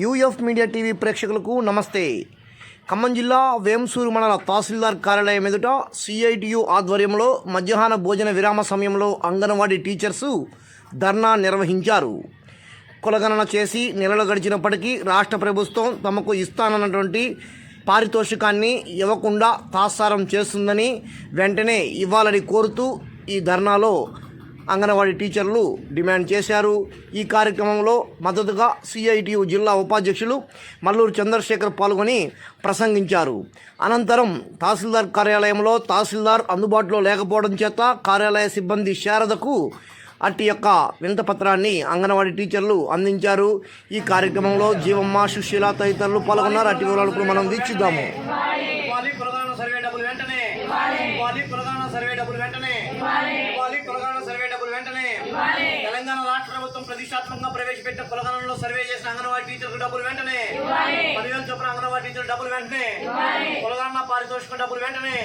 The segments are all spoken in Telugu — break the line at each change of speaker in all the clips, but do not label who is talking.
యూఎఫ్ మీడియా టీవీ ప్రేక్షకులకు నమస్తే. ఖమ్మం జిల్లా వేంసూరు మండల తహసీల్దార్ కార్యాలయం ఎదుట సిఐటియు ఆధ్వర్యంలో మధ్యాహ్న భోజన విరామ సమయంలో అంగన్వాడీ టీచర్సు ధర్నా నిర్వహించారు. కులగణన చేసి నెలలు గడిచినప్పటికీ రాష్ట్ర ప్రభుత్వం తమకు ఇస్తానన్నటువంటి పారితోషికాన్ని ఇవ్వకుండా తాత్సారం చేస్తుందని వెంటనే ఇవ్వాలని కోరుతూ ఈ ధర్నాలో అంగన్వాడీ టీచర్లు డిమాండ్ చేశారు. ఈ కార్యక్రమంలో మద్దతుగా సిఐటియు జిల్లా ఉపాధ్యక్షులు మల్లూరు చంద్రశేఖర్ పాల్గొని ప్రసంగించారు. అనంతరం తహసీల్దార్ కార్యాలయంలో తహసీల్దార్ అందుబాటులో లేకపోవడం చేత కార్యాలయ సిబ్బంది శారదకు అట్టి యొక్క వింతపత్రాన్ని అంగన్వాడీ టీచర్లు అందించారు. ఈ కార్యక్రమంలో జీవమ్మ సుశీల తదితరులు పాల్గొన్నారు. అట్టి వివరాలు ఇప్పుడు మనం వీక్షిద్దాము
ప్రధాన సర్వే డబ్బులు వెంటనే. ప్రధాన సర్వే డబ్బులు వెంటనే. తెలంగాణ రాష్ట్ర ప్రభుత్వం ప్రతిష్టాత్మకంగా ప్రవేశపెట్టిన కులగానంలో సర్వే చేసిన అంగన్వాడీ టీచర్లకు డబ్బులు వెంటనే. పదివేలు చొప్పున అంగన్వాడీ టీచర్ డబ్బులు వెంటనే. కులగాన పారితోషికం డబ్బులు వెంటనే.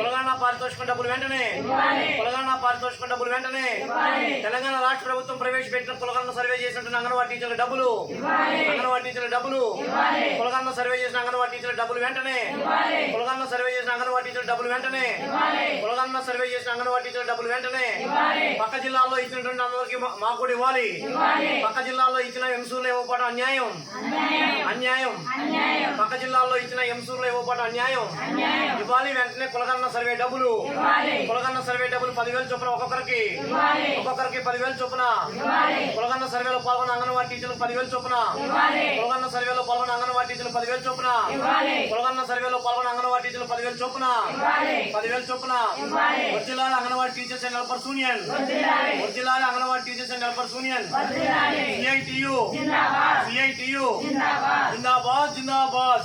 కులగాన పారితోషికం డబ్బులు వెంటనే. కులగాన పారితోషికం డబ్బులు వెంటనే. తెలంగాణ రాష్ట్ర ప్రభుత్వం ప్రవేశపెట్టిన కులగాన సర్వే చేసినటువంటి అంగన్వాడీ టీచర్ల డబ్బులు. అంగన్వాడీ టీచర్ల డబ్బులు. కులగాన సర్వే చేసిన అంగన్వాడీ టీచర్ల డబ్బులు వెంటనే. కులగన్న సర్వే చేసిన అంగన్వాడీ టీచర్ డబ్బులు వెంటనే. కులగన్న సర్వే చేసిన అంగన్వాడీ టీచర్ డబ్బులు వెంటనే పక్క జిల్లాల్లో ఇచ్చినటువంటి అందరికి మా- మాకు కూడా ఇవ్వాలి. పక్క జిల్లాల్లో ఇచ్చిన ఎంసూర్లు ఇవ్వకపోవడం అన్యాయం. అన్యాయం. పక్క జిల్లాల్లో ఇచ్చిన ఎంసూర్లు ఇవ్వకపోవడం అన్యాయం. ఇవ్వాలి వెంటనే కులగన్న సర్వే డబ్బులు. కులగన్న సర్వే డబ్బులు పదివేలు చొప్పున ఒక్కొక్కరికి. ఒక్కొక్కరికి పదివేలు చొప్పున. కులగన్న సర్వేలో పాల్గొన్న అంగన్వాడీ టీచర్లకు పదివేలు చొప్పున. కులగన్న సర్వేలో పాల్గొన్న అంగన్వాడీ టీచర్లు పదివేలు చొప్పున. కులగన్న సర్వేలో పాల్గొన్న అంగన్వాడీ టీచర్లు పదివేలు చొప్పున. పదివేలు చొప్పున. జిల్లాల anganwadi teachers and helpers union జిల్లాల anganwadi teachers and helpers union CITU. CITU. Zindabad. Zindabad.